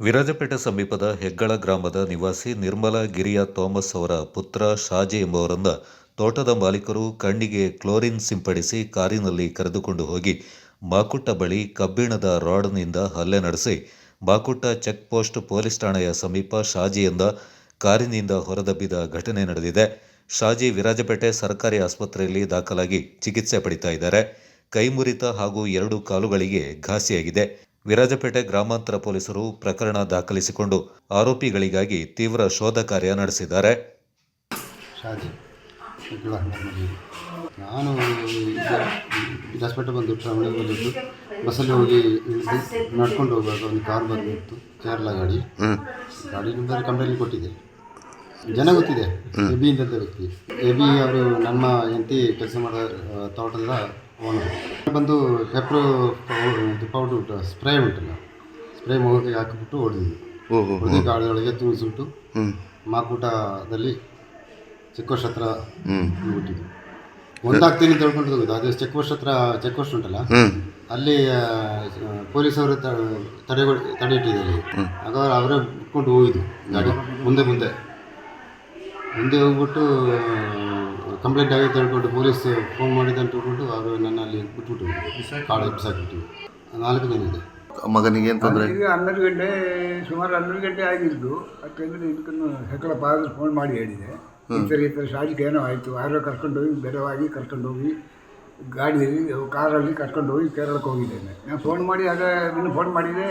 ವಿರಾಜಪೇಟೆ ಸಮೀಪದ ಹೆಗ್ಗಳ ಗ್ರಾಮದ ನಿವಾಸಿ ನಿರ್ಮಲ ಗಿರಿಯ ಥಾಮಸ್ ಅವರ ಪುತ್ರ ಶಾಜಿ ಎಂಬುವರನ್ನ ತೋಟದ ಮಾಲೀಕರು ಕಣ್ಣಿಗೆ ಕ್ಲೋರಿನ್ ಸಿಂಪಡಿಸಿ ಕಾರಿನಲ್ಲಿ ಕರೆದುಕೊಂಡು ಹೋಗಿ ಮಾಕುಟ್ಟ ಬಳಿ ಕಬ್ಬಿಣದ ರಾಡ್ನಿಂದ ಹಲ್ಲೆ ನಡೆಸಿ ಮಾಕುಟ್ಟ ಚೆಕ್ ಪೋಸ್ಟ್ ಪೊಲೀಸ್ ಠಾಣೆಯ ಸಮೀಪ ಶಾಜಿಯಿಂದ ಕಾರಿನಿಂದ ಹೊರದಬ್ಬಿದ ಘಟನೆ ನಡೆದಿದೆ. ಶಾಜಿ ವಿರಾಜಪೇಟೆ ಸರ್ಕಾರಿ ಆಸ್ಪತ್ರೆಯಲ್ಲಿ ದಾಖಲಾಗಿ ಚಿಕಿತ್ಸೆ ಪಡಿತಾ ಇದ್ದಾರೆ. ಕೈ ಮುರಿತ ಹಾಗೂ ಎರಡು ಕಾಲುಗಳಿಗೆ ಘಾಸಿಯಾಗಿದೆ. ವಿರಾಜಪೇಟೆ ಗ್ರಾಮಾಂತರ ಪೊಲೀಸರು ಪ್ರಕರಣ ದಾಖಲಿಸಿಕೊಂಡು ಆರೋಪಿಗಳಿಗಾಗಿ ತೀವ್ರ ಶೋಧ ಕಾರ್ಯ ನಡೆಸಿದ್ದಾರೆ. ಶಾಜಿ ಶುಕ್ಲ ನರ್ಮದಿ ನಾನು ವಿರಾಜಪೇಟೆ ಬಂದು ಟ್ರಾವೆಲಿಂಗ್ ಬಂದಿದ್ದು. ಬಸ್ಸಲ್ಲಿ ಹೋಗಿ ಇಳಿದು ನಡ್ಕೊಂಡು ಹೋಗುವಾಗ ಒಂದು ಕಾರ್ ಬಂದಿತ್ತು ಕೇರಳ ಗಾಡಿ. ಗಾಡಿ ನಂಬರ್ ಕಂಪ್ಲೇಂಟ್ ಕೊಟ್ಟಿದೆ ಜನ ಗೊತ್ತಿದೆ. ಎಬಿ ಅಂತ ವ್ಯಕ್ತಿ. ಎ ಬಿ ಅವರು ನಮ್ಮ ಎಂತಿ ಕೆಲಸ ಮಾಡೋ ತೋಟದ ಓನರ್ ಬಂದು ಪೆಪ್ರು ಪೌಡ್ರ್ ಉಂಟು ಸ್ಪ್ರೇ ಉಂಟಲ್ಲ ಸ್ಪ್ರೇ ಮುಖಕ್ಕೆ ಹಾಕಿಬಿಟ್ಟು ಹೊಡೆದಿದ್ದು ಹೊಡೆದು ಗಾಳಿಯೊಳಗೆ ತುಳಿಸ್ಬಿಟ್ಟು ಮಾಕೂಟದಲ್ಲಿ ಚೆಕ್ ಹತ್ರ ಬಿಟ್ಟಿದ್ದು ಒಂದಾಗ್ತೀನಿ ಅಂತ ಹೇಳ್ಕೊಂಡು ಹೋಗುದು ಅದೇ ಚೆಕ್ ಪೋಸ್ಟ್ ಹತ್ರ ಚೆಕ್ ಪೋಸ್ಟ್ ಉಂಟಲ್ಲ ಅಲ್ಲಿ ಪೊಲೀಸವರು ತಡೆಗೊಳ ತಡೆಗೊ ತಡೆ ಇಟ್ಟಿದ್ದಾರೆ ಆಗ ಅವರೇ ಬಿಟ್ಕೊಂಡು ಹೋಗಿದ್ದು. ಗಾಡಿ ಮುಂದೆ ಮುಂದೆ. ಮುಂದೆ ಹೋಗ್ಬಿಟ್ಟು ಕಂಪ್ಲೇಂಟ್ ಆಗಿ ಅಂತ ಹೇಳ್ಕೊಂಡು ಪೊಲೀಸ್ ಫೋನ್ ಮಾಡಿದ್ದು ಅಂತ ಹೇಳ್ಬಿಟ್ಟು ಅವರು ನನ್ನ ಅಲ್ಲಿ ಬಿಟ್ಬಿಟ್ಟು ಕಾಡು ಬಿಸಾಕ್ಬಿಟ್ಟು ನಾಲ್ಕು ಜನ ಇದೆ ಮಗನಿಗೆ ಏನು ತೊಂದರೆ? ಈಗ ಹನ್ನೆರಡು ಗಂಟೆ ಸುಮಾರು ಹನ್ನೆರಡು ಗಂಟೆ ಆಗಿದ್ದು. ಅದಕ್ಕೆ ಇದಕ್ಕನ್ನು ಹೆಕ್ಕಳ ಪಾದ ಫೋನ್ ಮಾಡಿ ಹೇಳಿದೆ. ಈ ಥರ ಈ ಥರ ಶಾಲೆಗೆ ಏನೋ ಆಯಿತು. ಯಾರೋ ಕರ್ಕೊಂಡೋಗಿ ಬೆರವಾಗಿ ಕರ್ಕೊಂಡೋಗಿ ಗಾಡಿಯಲ್ಲಿ ಕಾರಲ್ಲಿ ಕರ್ಕೊಂಡು ಹೋಗಿ ಕೇರಳಕ್ಕೆ ಹೋಗಿದ್ದೇನೆ. ನಾನು ಫೋನ್ ಮಾಡಿ ಆಗ ನಿನ್ನ ಫೋನ್ ಮಾಡಿದೆ.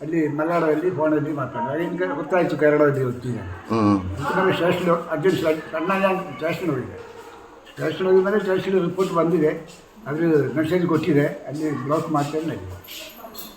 ಅಲ್ಲಿ ಮಲಯಾಳದಲ್ಲಿ ಫೋನಲ್ಲಿ ಮಾತಾಡಿದೆ ಹಿಂಗೆ ಗೊತ್ತಾಯಿತು ಕೇರಳದಲ್ಲಿ ಹೋಗ್ತೀನಿ ಹ್ಞೂ ನಮಗೆ ಸ್ಟೇಷನ್ ಅರ್ಜೆಂಟ್ ಸಣ್ಣ ಸ್ಟೇಷನ್ ಹೋಗಿದೆ. ಸ್ಟೇಷನ್ ಹೋಗಿದ್ಮೇಲೆ ಮೇಲೆ ಸ್ಟೇಷನ್ ರಿಪೋರ್ಟ್ ಬಂದಿದೆ. ಅದ್ರ ಮೆಸೇಜ್ ಕೊಟ್ಟಿದೆ. ಅಲ್ಲಿ ಬ್ಲಾಕ್ ಮಾಡ್ತೇನೆ